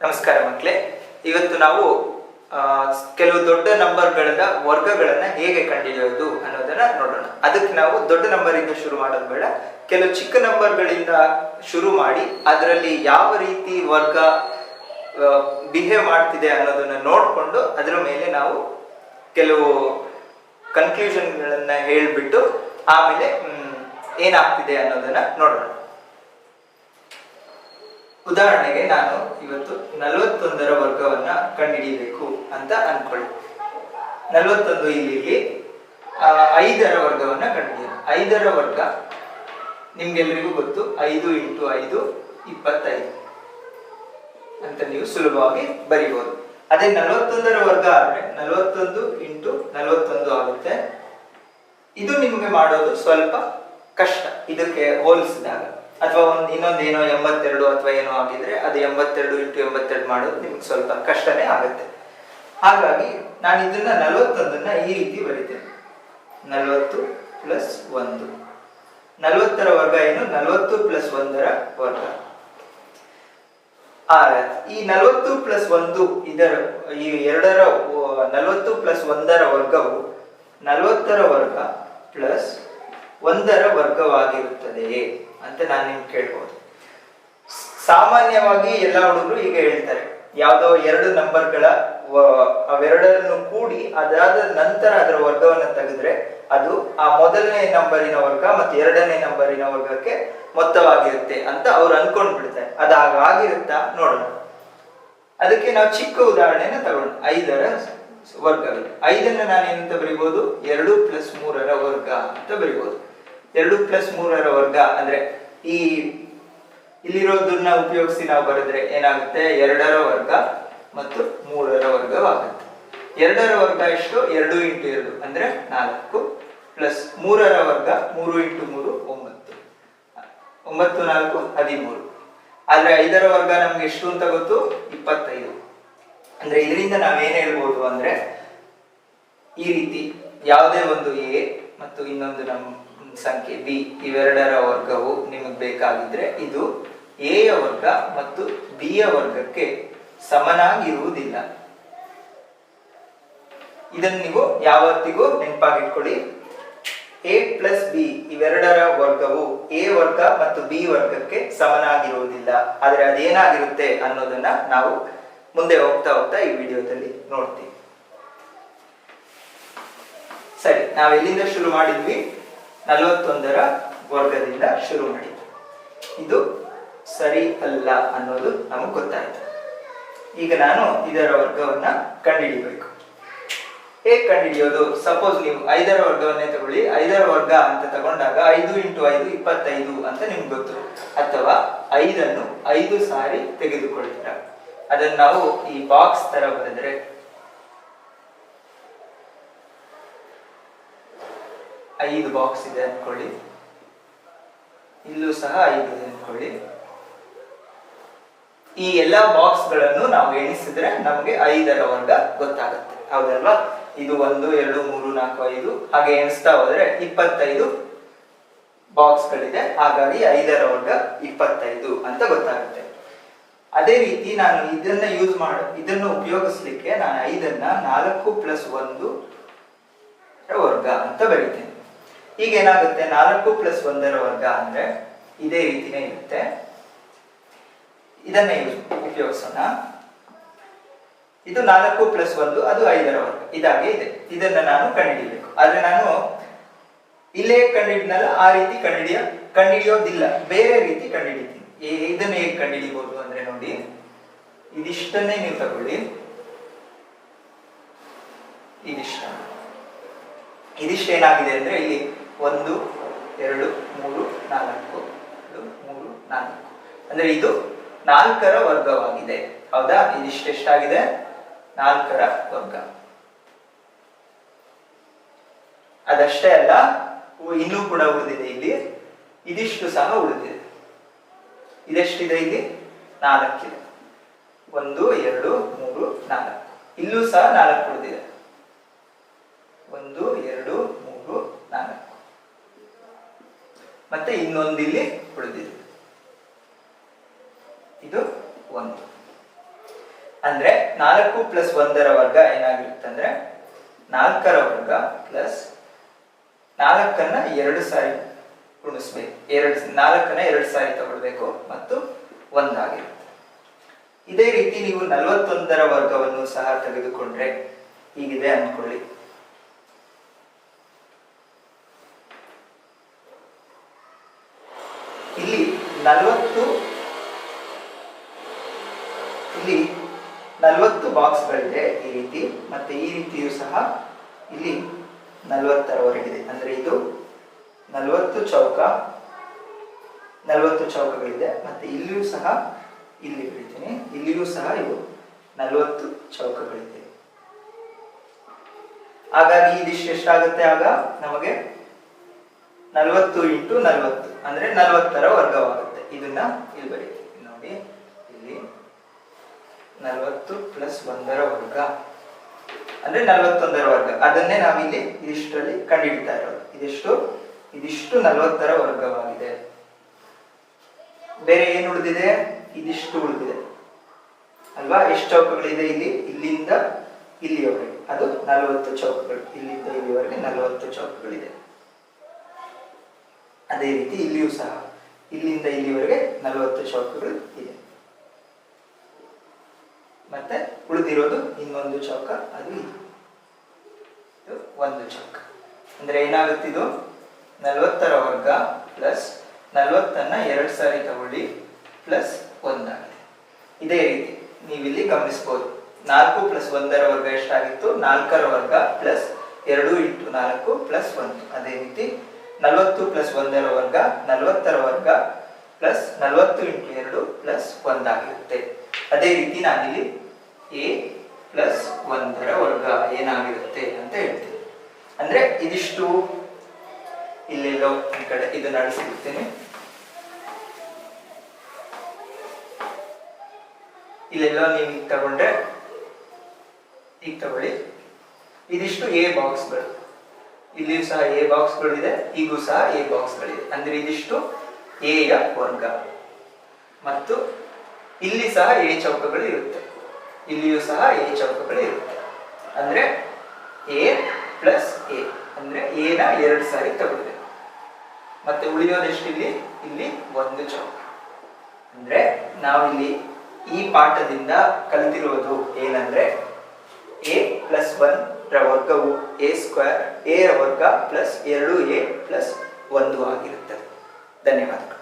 ನಮಸ್ಕಾರ ಮಕ್ಕಳೇ. ಇವತ್ತು ನಾವು ಕೆಲವು ದೊಡ್ಡ ನಂಬರ್ಗಳನ್ನ ವರ್ಗಗಳನ್ನ ಹೇಗೆ ಕಂಡಿಡಿಯೋದು ಅನ್ನೋದನ್ನ ನೋಡೋಣ. ಅದಕ್ಕೆ ನಾವು ದೊಡ್ಡ ನಂಬರ್ ಶುರು ಮಾಡೋದು ಬೇಡ. ಕೆಲವು ಚಿಕ್ಕ ನಂಬರ್ಗಳಿಂದ ಶುರು ಮಾಡಿ, ಅದರಲ್ಲಿ ಯಾವ ರೀತಿ ವರ್ಗ ಬಿಹೇವ್ ಮಾಡ್ತಿದೆ ಅನ್ನೋದನ್ನ ನೋಡ್ಕೊಂಡು, ಅದರ ಮೇಲೆ ನಾವು ಕೆಲವು ಕನ್ಕ್ಲೂಷನ್ಗಳನ್ನ ಹೇಳಿಬಿಟ್ಟು, ಆಮೇಲೆ ಏನಾಗ್ತಿದೆ ಅನ್ನೋದನ್ನ ನೋಡೋಣ. ಉದಾಹರಣೆಗೆ ನಾನು ಇವತ್ತು ನಲವತ್ತೊಂದರ ವರ್ಗವನ್ನ ಕಂಡುಹಿಡಿಯಬೇಕು ಅಂತ ಅನ್ಕೊಳ್ಳಿ. ನಲವತ್ತೊಂದು ಇಲ್ಲಿ ಐದರ ವರ್ಗವನ್ನ ಕಂಡುಹಿಡಿಯ ಐದರ ವರ್ಗ ನಿಮ್ಗೆಲ್ರಿಗೂ ಗೊತ್ತು, ಐದು ಇಂಟು ಐದು, ಇಪ್ಪತ್ತೈದು ಅಂತ ನೀವು ಸುಲಭವಾಗಿ ಬರಿಬಹುದು ಅದೇ ನಲವತ್ತೊಂದರ ವರ್ಗ ಆದ್ರೆ ನಲವತ್ತೊಂದು ಇಂಟು ನಲವತ್ತೊಂದು ಆಗುತ್ತೆ. ಇದು ನಿಮಗೆ ಮಾಡೋದು ಸ್ವಲ್ಪ ಕಷ್ಟ. ಇದಕ್ಕೆ ಹೋಲಿಸಿದಾಗ. ಅಥವಾ ಒಂದು ಇನ್ನೊಂದು ಏನೋ ಎಂಬತ್ತೆರಡು ಅಥವಾ ಏನೋ ಆಗಿದ್ರೆ ಅದು ಎಂಬತ್ತೆರಡು ಇಂಟು ಎಂಬತ್ತೆರಡು ಮಾಡೋದು ನಿಮ್ಗೆ ಸ್ವಲ್ಪ ಕಷ್ಟನೇ ಆಗುತ್ತೆ. ಹಾಗಾಗಿ ನಾನು ಇದನ್ನ ನಲವತ್ತೊಂದನ್ನ ಈ ರೀತಿ ಬರೀತೇನೆ. ನಲವತ್ತು ಪ್ಲಸ್ ಒಂದು. ನಲವತ್ತರ ವರ್ಗ ಏನು? ನಲವತ್ತು ಪ್ಲಸ್ ಒಂದರ ವರ್ಗ. ಈ ನಲವತ್ತು ಪ್ಲಸ್ ಒಂದು ಇದರ, ಈ ಎರಡರ ನಲವತ್ತು ಪ್ಲಸ್ ಒಂದರ ವರ್ಗವು ನಲವತ್ತರ ವರ್ಗ ಪ್ಲಸ್ ಒಂದರ ವರ್ಗವಾಗಿರುತ್ತದೆಯೇ ಅಂತ ನಾನು ನಿಮ್ಗೆ ಕೇಳ್ಬೋದು. ಸಾಮಾನ್ಯವಾಗಿ ಎಲ್ಲ ಹುಡುಗರು ಈಗ ಹೇಳ್ತಾರೆ. ಯಾವುದೋ ಎರಡು ನಂಬರ್ಗಳ ಅವೆರಡನ್ನು ಕೂಡಿ ಅದಾದ ನಂತರ ಅದರ ವರ್ಗವನ್ನು ತೆಗೆದ್ರೆ ಅದು ಆ ಮೊದಲನೇ ನಂಬರಿನ ವರ್ಗ ಮತ್ತು ಎರಡನೇ ನಂಬರಿನ ವರ್ಗಕ್ಕೆ ಮೊತ್ತವಾಗಿರುತ್ತೆ ಅಂತ ಅವ್ರು ಅನ್ಕೊಂಡ್ ಬಿಡ್ತಾರೆ. ಅದು ಹಾಗಾಗಿರುತ್ತಾ ನೋಡೋಣ. ಅದಕ್ಕೆ ನಾವು ಚಿಕ್ಕ ಉದಾಹರಣೆನ ತಗೊಂಡು ಐದರ ವರ್ಗವಿದೆ ಐದನ್ನ ನಾನು ಏನಂತ ಬರಿಬಹುದು ಎರಡು ಪ್ಲಸ್ ಮೂರರ ವರ್ಗ ಅಂತ ಬರಿಬಹುದು ಎರಡು ಪ್ಲಸ್ ಮೂರರ ವರ್ಗ ಅಂದ್ರೆ ಈ ಇಲ್ಲಿರೋದನ್ನ ಉಪಯೋಗಿಸಿ ನಾವು ಬರೆದ್ರೆ ಏನಾಗುತ್ತೆ? ಎರಡರ ವರ್ಗ ಮತ್ತು ಮೂರರ ವರ್ಗವಾಗುತ್ತೆ. ಎರಡರ ವರ್ಗ ಎಷ್ಟು? ಎರಡು ಇಂಟು ಎರಡು ಅಂದ್ರೆ ನಾಲ್ಕು ಪ್ಲಸ್ ಮೂರರ ವರ್ಗ ಮೂರು ಇಂಟು ಮೂರು ಒಂಬತ್ತು. ಒಂಬತ್ತು, ನಾಲ್ಕು, ಹದಿಮೂರು. ಆದ್ರೆ ಐದರ ವರ್ಗ ನಮ್ಗೆ ಎಷ್ಟು ಅಂತ ಗೊತ್ತು? ಇಪ್ಪತ್ತೈದು. ಅಂದ್ರೆ ಇದರಿಂದ ನಾವೇನ್ ಹೇಳ್ಬೋದು ಅಂದ್ರೆ ಈ ರೀತಿ ಯಾವುದೇ ಒಂದು ಎ ಮತ್ತು ಇನ್ನೊಂದು ನಮ್ಮ ಸಂಖ್ಯೆ ಬಿ ಇವೆರಡರ ವರ್ಗವು ನಿಮಗೆ ಬೇಕಾಗಿದ್ರೆ ಇದು ಎ ಯ ವರ್ಗ ಮತ್ತು ಬಿ ಯ ವರ್ಗಕ್ಕೆ ಸಮನಾಗಿರುವುದಿಲ್ಲ. ಇದನ್ನು ನೀವು ಯಾವತ್ತಿಗೂ ನೆನಪಾಗಿಟ್ಕೊಳ್ಳಿ. ಎ ಪ್ಲಸ್ ಬಿ ಇವೆರಡರ ವರ್ಗವು ಎ ವರ್ಗ ಮತ್ತು ಬಿ ವರ್ಗಕ್ಕೆ ಸಮನಾಗಿರುವುದಿಲ್ಲ. ಆದರೆ ಅದೇನಾಗಿರುತ್ತೆ ಅನ್ನೋದನ್ನ ನಾವು ಮುಂದೆ ಹೋಗ್ತಾ ಹೋಗ್ತಾ ಈ ವಿಡಿಯೋದಲ್ಲಿ ನೋಡ್ತೀವಿ. ಸರಿ, ನಾವೆಲ್ಲಿಂದ ಶುರು ಮಾಡಿದ್ವಿ? ನಲವತ್ತೊಂದರ ವರ್ಗದಿಂದ ಶುರು ಮಾಡಿದ್ರು. ಇದು ಸರಿ ಅಲ್ಲ ಅನ್ನೋದು ನಮಗೆ ಗೊತ್ತಾಯ್ತು. ಈಗ ನಾನು ಇದರ ವರ್ಗವನ್ನ ಕಂಡುಹಿಡಿಬೇಕು. ಹೇಗೆ ಕಂಡುಹಿಡಿಯೋದು? ಸಪೋಸ್ ನೀವು ಐದರ ವರ್ಗವನ್ನೇ ತಗೊಳ್ಳಿ. ಐದರ ವರ್ಗ ಅಂತ ತಗೊಂಡಾಗ ಐದು ಇಂಟು ಐದು ಇಪ್ಪತ್ತೈದು ಅಂತ ನಿಮ್ಗೆ ಗೊತ್ತು. ಅಥವಾ ಐದನ್ನು ಐದು ಸಾರಿ ತೆಗೆದುಕೊಳ್ತೀರ ಅದನ್ನು ನಾವು ಈ ಬಾಕ್ಸ್ ತರ ಬರೆದ್ರೆ ಐದು ಬಾಕ್ಸ್ ಇದೆ ಅಂದ್ಕೊಳ್ಳಿ ಇಲ್ಲೂ ಸಹ ಐದು ಇದೆ ಅಂದ್ಕೊಳ್ಳಿ ಈ ಎಲ್ಲಾ ಬಾಕ್ಸ್ಗಳನ್ನು ನಾವು ಎಣಿಸಿದ್ರೆ ನಮಗೆ ಐದರ ವರ್ಗ ಗೊತ್ತಾಗುತ್ತೆ. ಹೌದಲ್ವಾ? ಇದು ಒಂದು, ಎರಡು, ಮೂರು, ನಾಲ್ಕು, ಐದು. ಹಾಗೆ ಎಣಿಸ್ತಾ ಹೋದ್ರೆ ಇಪ್ಪತ್ತೈದು ಬಾಕ್ಸ್ ಗಳಿದೆ. ಹಾಗಾಗಿ ಐದರ ವರ್ಗ ಇಪ್ಪತ್ತೈದು ಅಂತ ಗೊತ್ತಾಗುತ್ತೆ. ಅದೇ ರೀತಿ ನಾನು ಇದನ್ನ ಯೂಸ್ ಮಾಡ, ಇದನ್ನು ಉಪಯೋಗಿಸ್ಲಿಕ್ಕೆ ನಾನು ಐದನ್ನ ನಾಲ್ಕು ಪ್ಲಸ್ ಒಂದು ವರ್ಗ ಅಂತ ಬರೀತೇನೆ. ಈಗ ಏನಾಗುತ್ತೆ ನಾಲ್ಕು ಪ್ಲಸ್ ಒಂದರ ವರ್ಗ ಅಂದ್ರೆ ಇದೇ ರೀತಿನೇ ಇರುತ್ತೆ. ಇದನ್ನೇ ಉಪಯೋಗಿಸೋಣ. ಇದು ನಾಲ್ಕು ಪ್ಲಸ್ ಒಂದು, ಅದು ಐದರ ವರ್ಗ. ಇದಾಗೆ ಇದೆ. ಇದನ್ನ ನಾನು ಕಂಡುಹಿಡಿಯಬೇಕು ಆದ್ರೆ ನಾನು ಇಲ್ಲೇ ಕಂಡುಹಿಡಿದ್ನಲ್ಲ ಆ ರೀತಿ ಕಂಡುಹಿಡಿಯ, ಕಂಡುಹಿಡಿಯೋದಿಲ್ಲ. ಬೇರೆ ರೀತಿ ಕಂಡುಹಿಡಿತೀನಿ. ಇದನ್ನ ಹೇಗೆ ಕಂಡುಹಿಡಿಬಹುದು ಅಂದ್ರೆ ನೋಡಿ, ಇದಿಷ್ಟನ್ನೇ ನೀವು ತಗೊಳ್ಳಿ. ಇದಿಷ್ಟ ಇದಿಷ್ಟು ಏನಾಗಿದೆ ಅಂದ್ರೆ ಇಲ್ಲಿ ಒಂದು, ಎರಡು, ಮೂರು, ನಾಲ್ಕು. ಎರಡು, ಮೂರು, ನಾಲ್ಕು. ಅಂದ್ರೆ ಇದು ನಾಲ್ಕರ ವರ್ಗವಾಗಿದೆ. ಹೌದಾ? ಇದಿಷ್ಟೆಷ್ಟಾಗಿದೆ ನಾಲ್ಕರ ವರ್ಗ. ಅದಷ್ಟೇ ಅಲ್ಲ ಇನ್ನೂ ಕೂಡ ಉಳಿದಿದೆ ಇಲ್ಲಿ. ಇದಿಷ್ಟು ಸಹ ಉಳಿದಿದೆ. ಇದೆಷ್ಟಿದೆ ಇಲ್ಲಿ? ನಾಲ್ಕಿದೆ. ಒಂದು, ಎರಡು, ಮೂರು, ನಾಲ್ಕು. ಇಲ್ಲೂ ಸಹ ನಾಲ್ಕು ಉಳಿದಿದೆ ಒಂದು ಎರಡು ಮೂರು ನಾಲ್ಕು ಮತ್ತೆ ಇನ್ನೊಂದಿಲ್ಲಿ ಉಳಿದಿದೆ. ಇದು ಒಂದು. ಅಂದ್ರೆ ನಾಲ್ಕು ಪ್ಲಸ್ ಒಂದರ ವರ್ಗ ಏನಾಗಿರುತ್ತೆ ಅಂದ್ರೆ ನಾಲ್ಕರ ವರ್ಗ ಪ್ಲಸ್ ನಾಲ್ಕನ್ನ ಎರಡು ಸಾರಿ ಗುಣಿಸ್ಬೇಕು ಎರಡು, ನಾಲ್ಕನ್ನ ಎರಡು ಸಾರಿ ತಗೊಳ್ಬೇಕು ಮತ್ತು ಒಂದಾಗಿರುತ್ತೆ. ಇದೇ ರೀತಿ ನೀವು ನಲವತ್ತೊಂದರ ವರ್ಗವನ್ನು ಸಹ ತೆಗೆದುಕೊಂಡ್ರೆ ಹೀಗಿದೆ ಅನ್ಕೊಳ್ಳಿ ಇಲ್ಲಿ ನಲವತ್ತು ಇಲ್ಲಿ ನಲವತ್ತು ಬಾಕ್ಸ್ಗಳಿದೆ ಈ ರೀತಿ ಮತ್ತೆ ಈ ರೀತಿಯೂ ಸಹ ಇಲ್ಲಿ ನಲವತ್ತರವರೆಗಿದೆ. ಅಂದ್ರೆ ಇದು ನಲವತ್ತು ಚೌಕ, ನಲವತ್ತು ಚೌಕಗಳಿದೆ. ಮತ್ತೆ ಇಲ್ಲಿಯೂ ಸಹ ಇಲ್ಲಿ ಬಿಡ್ತೀನಿ. ಇಲ್ಲಿಯೂ ಸಹ ಇವು ನಲವತ್ತು ಚೌಕಗಳಿದೆ. ಹಾಗಾಗಿ ಇದಿಷ್ಟು ಎಷ್ಟಾಗುತ್ತೆ ಆಗ ನಮಗೆ ನಲವತ್ತು ಇಂಟು ನಲವತ್ತು. ಅಂದ್ರೆ ನಲವತ್ತರ ವರ್ಗವಾಗುತ್ತೆ. ಇದನ್ನ ಇಲ್ಲಿ ಬರೀತೀವಿ ನೋಡಿ, ಇಲ್ಲಿ ನಲವತ್ತು ಪ್ಲಸ್ ಒಂದರ ವರ್ಗ. ಅಂದ್ರೆ ನಲವತ್ತೊಂದರ ವರ್ಗ. ಅದನ್ನೇ ನಾವಿಲ್ಲಿ ಇದಿಷ್ಟರಲ್ಲಿ ಕಂಡಿಡ್ತಾ ಇರೋದು. ಇದಿಷ್ಟು ಇದಿಷ್ಟು ನಲವತ್ತರ ವರ್ಗವಾಗಿದೆ. ಬೇರೆ ಏನು ಉಳಿದಿದೆ? ಇದಿಷ್ಟು ಉಳಿದಿದೆ. ಅಲ್ವಾ? ಎಷ್ಟು ಚೌಕಗಳಿದೆ ಇಲ್ಲಿ? ಇಲ್ಲಿಂದ ಇಲ್ಲಿಯವರೆಗೆ. ಅದು ನಲವತ್ತು ಚೌಕಗಳು. ಇಲ್ಲಿಂದ ಇಲ್ಲಿವರೆಗೆ ನಲವತ್ತು ಚೌಕಗಳಿದೆ. ಅದೇ ರೀತಿ ಇಲ್ಲಿಯೂ ಸಹ. ಇಲ್ಲಿಂದ ಇಲ್ಲಿವರೆಗೆ ನಲವತ್ತು ಚೌಕಗಳು ಇದೆ ಮತ್ತೆ ಉಳಿದಿರೋದು ಇನ್ನೊಂದು ಚೌಕ, ಅದು ಇದು. ಒಂದು ಚೌಕ. ಅಂದ್ರೆ ಏನಾಗುತ್ತೆ ಇದು? ನಲವತ್ತರ ವರ್ಗ ಪ್ಲಸ್ ನಲವತ್ತನ್ನ ಎರಡು ಸಾರಿ ತಗೊಳ್ಳಿ ಪ್ಲಸ್ ಒಂದಾಗಿದೆ ಇದೇ ರೀತಿ ನೀವಿಲ್ಲಿ ಗಮನಿಸಬಹುದು ನಾಲ್ಕು ಪ್ಲಸ್ ಒಂದರ ವರ್ಗ ಎಷ್ಟಾಗಿತ್ತು? ನಾಲ್ಕರ ವರ್ಗ ಪ್ಲಸ್ ಎರಡು ಇಂಟು ನಾಲ್ಕು ಪ್ಲಸ್ ಒಂದು. ಅದೇ ರೀತಿ ನಲವತ್ತು ಪ್ಲಸ್ ಒಂದರ ವರ್ಗ ನಲವತ್ತರ ವರ್ಗ ಪ್ಲಸ್ ನಲವತ್ತು ಇಂಟು ಎರಡು ಪ್ಲಸ್ ಒಂದಾಗಿರುತ್ತೆ. ಅದೇ ರೀತಿ ನಾನಿಲ್ಲಿ ಎ ಪ್ಲಸ್ ಒಂದರ ವರ್ಗ ಏನಾಗಿರುತ್ತೆ ಅಂತ ಹೇಳ್ತೀನಿ. ಅಂದ್ರೆ ಇದಿಷ್ಟು ಇಲ್ಲೆಲ್ಲೋ ಈ ಕಡೆ ಇದನ್ನ ಅಳಿಸ್ಬಿಡ್ತೀನಿ ಇಲ್ಲೆಲ್ಲೋ ನೀವು ಈಗ ತಗೊಂಡ್ರೆ ಈಗ ತಗೊಳ್ಳಿ. ಇದಿಷ್ಟು ಎ ಬಾಕ್ಸ್ಗಳು ಇಲ್ಲಿಯೂ ಸಹ ಎ ಬಾಕ್ಸ್ಗಳಿದೆ ಈಗೂ ಸಹ ಎ ಬಾಕ್ಸ್ಗಳಿದೆ ಅಂದ್ರೆ ಇದಿಷ್ಟು ಎ ಯ ವರ್ಗ. ಮತ್ತು ಇಲ್ಲಿ ಸಹ ಎ ಚೌಕಗಳು ಇರುತ್ತೆ. ಇಲ್ಲಿಯೂ ಸಹ ಎ ಚೌಕಗಳು ಇರುತ್ತೆ. ಅಂದ್ರೆ ಎ ಪ್ಲಸ್ ಎ ಅಂದ್ರೆ ಎನ ಎರಡು ಸಾರಿ ತಗೊಳ್ಬೇಕು ಮತ್ತೆ ಉಳಿಯೋದೆಷ್ಟು ಇಲ್ಲಿ ಇಲ್ಲಿ ಒಂದು ಚೌಕ. ಅಂದ್ರೆ ನಾವಿಲ್ಲಿ ಈ ಪಾಠದಿಂದ ಕಲಿತಿರುವುದು ಏನಂದ್ರೆ ಎ ಪ್ಲಸ್ ಒನ್ ರ ವರ್ಗವು ಎ ಸ್ಕ್ವೇರ್ ಎ ರ ವರ್ಗ ಪ್ಲಸ್ ಎರಡು ಎ ಪ್ಲಸ್ ಒಂದು ಆಗಿರುತ್ತದೆ. ಧನ್ಯವಾದಗಳು.